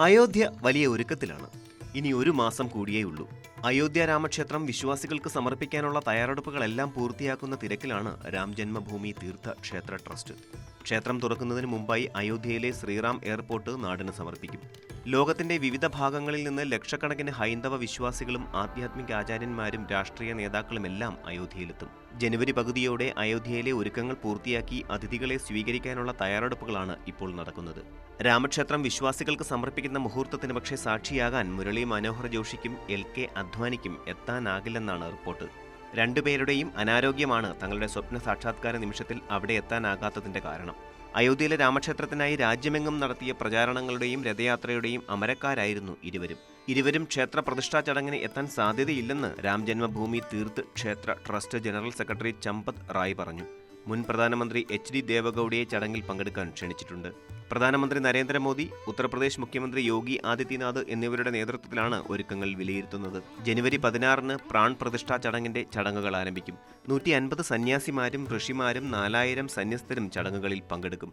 അയോധ്യ വലിയ ഒരുക്കത്തിലാണ്. ഇനി ഒരു മാസം കൂടിയേ ഉള്ളൂ. അയോധ്യ രാമക്ഷേത്രം വിശ്വാസികൾക്ക് സമർപ്പിക്കാനുള്ള തയ്യാറെടുപ്പുകളെല്ലാം പൂർത്തിയാക്കുന്ന തിരക്കിലാണ് രാം ജന്മഭൂമി തീർത്ഥ ക്ഷേത്ര ട്രസ്റ്റ്. ക്ഷേത്രം തുറക്കുന്നതിന് മുമ്പായി അയോധ്യയിലെ ശ്രീറാം എയർപോർട്ട് നാടിന് സമർപ്പിക്കും. ലോകത്തിന്റെ വിവിധ ഭാഗങ്ങളിൽ നിന്ന് ലക്ഷക്കണക്കിന് ഹൈന്ദവ വിശ്വാസികളും ആധ്യാത്മിക ആചാര്യന്മാരും രാഷ്ട്രീയ നേതാക്കളുമെല്ലാം അയോധ്യയിലെത്തും. ജനുവരി പകുതിയോടെ അയോധ്യയിലെ ഒരുക്കങ്ങൾ പൂർത്തിയാക്കി അതിഥികളെ സ്വീകരിക്കാനുള്ള തയ്യാറെടുപ്പുകളാണ് ഇപ്പോൾ നടക്കുന്നത്. രാമക്ഷേത്രം വിശ്വാസികൾക്ക് സമർപ്പിക്കുന്ന മുഹൂർത്തത്തിന് പക്ഷേ സാക്ഷിയാകാൻ മുരളി മനോഹർ ജോഷിക്കും എൽ കെ അദ്വാനിക്കും എത്താനാകില്ലെന്നാണ് റിപ്പോർട്ട്. രണ്ടുപേരുടെയും അനാരോഗ്യമാണ് തങ്ങളുടെ സ്വപ്ന സാക്ഷാത്കാര നിമിഷത്തിൽ അവിടെ എത്താനാകാത്തതിന്റെ കാരണം. അയോധ്യയിലെ രാമക്ഷേത്രത്തിനായി രാജ്യമെങ്ങും നടത്തിയ പ്രചാരണങ്ങളുടെയും രഥയാത്രയുടെയും അമരക്കാരായിരുന്നു ഇരുവരും. ഇരുവരും ക്ഷേത്ര പ്രതിഷ്ഠാ ചടങ്ങിന് എത്താൻ സാധ്യതയില്ലെന്ന് Ram Janmabhoomi Teerth Kshetra trust general secretary Champat Rai പറഞ്ഞു. മുൻ പ്രധാനമന്ത്രി എച്ച് ഡി ദേവഗൌഡയെ ചടങ്ങിൽ പങ്കെടുക്കാൻ ക്ഷണിച്ചിട്ടുണ്ട്. പ്രധാനമന്ത്രി നരേന്ദ്രമോദി ഉത്തർപ്രദേശ് മുഖ്യമന്ത്രി യോഗി ആദിത്യനാഥ് എന്നിവരുടെ നേതൃത്വത്തിലാണ് ഒരുക്കങ്ങൾ വിലയിരുത്തുന്നത്. ജനുവരി പതിനാറിന് പ്രാൺ പ്രതിഷ്ഠാ ചടങ്ങിന്റെ ചടങ്ങുകൾ ആരംഭിക്കും. നൂറ്റി അൻപത് സന്യാസിമാരും ഋഷിമാരും നാലായിരം സന്യസ്തരും ചടങ്ങുകളിൽ പങ്കെടുക്കും.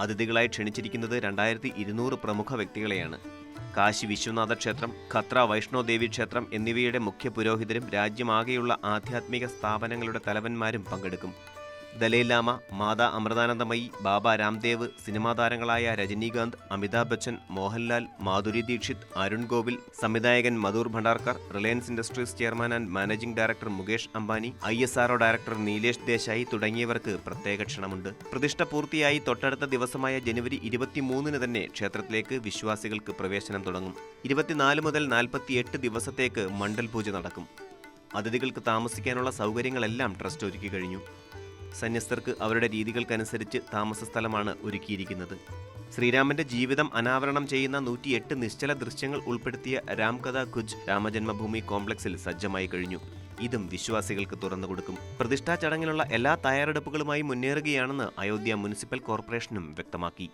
അതിഥികളായി ക്ഷണിച്ചിരിക്കുന്നത് രണ്ടായിരത്തി ഇരുന്നൂറ് പ്രമുഖ വ്യക്തികളെയാണ്. കാശി വിശ്വനാഥ ക്ഷേത്രം ഖത്ര വൈഷ്ണോദേവി ക്ഷേത്രം എന്നിവയുടെ മുഖ്യ പുരോഹിതരും രാജ്യമാകെയുള്ള ആധ്യാത്മിക സ്ഥാപനങ്ങളുടെ തലവന്മാരും പങ്കെടുക്കും. ദലൈലാമ മാതാ അമൃതാനന്ദമയി ബാബ രാംദേവ് സിനിമാ താരങ്ങളായ രജനീകാന്ത് അമിതാഭ് ബച്ചൻ മോഹൻലാൽ മാധുരി ദീക്ഷിത് അരുൺ ഗോവിൽ സംവിധായകൻ Madhur Bhandarkar Reliance Industries chairman and managing director Mukesh Ambani I S R O director Nilesh Desai തുടങ്ങിയവർക്ക് പ്രത്യേക ക്ഷണമുണ്ട്. പ്രതിഷ്ഠ പൂർത്തിയായി തൊട്ടടുത്ത ദിവസമായ ജനുവരി ഇരുപത്തിമൂന്നിന് തന്നെ ക്ഷേത്രത്തിലേക്ക് വിശ്വാസികൾക്ക് പ്രവേശനം തുടങ്ങും. ഇരുപത്തിനാല് മുതൽ നാൽപ്പത്തിയെട്ട് ദിവസത്തേക്ക് മണ്ഡൽ പൂജ നടക്കും. അതിഥികൾക്ക് താമസിക്കാനുള്ള സൗകര്യങ്ങളെല്ലാം ട്രസ്റ്റ് ഒരുക്കി കഴിഞ്ഞു. സന്യസ്തർക്ക് അവരുടെ രീതികൾക്കനുസരിച്ച് താമസ സ്ഥലമാണ് ഒരുക്കിയിരിക്കുന്നത്. ശ്രീരാമന്റെ ജീവിതം അനാവരണം ചെയ്യുന്ന നൂറ്റിയെട്ട് നിശ്ചല ദൃശ്യങ്ങൾ ഉൾപ്പെടുത്തിയ രാംകഥ കുജ് രാമജന്മഭൂമി കോംപ്ലക്സിൽ സജ്ജമായി കഴിഞ്ഞു. ഇതും വിശ്വാസികൾക്ക് തുറന്നുകൊടുക്കും പ്രതിഷ്ഠാ ചടങ്ങിലുള്ള എല്ലാ തയ്യാറെടുപ്പുകളുമായി മുന്നേറുകയാണെന്ന് അയോധ്യ മുനിസിപ്പൽ കോർപ്പറേഷനും വ്യക്തമാക്കി.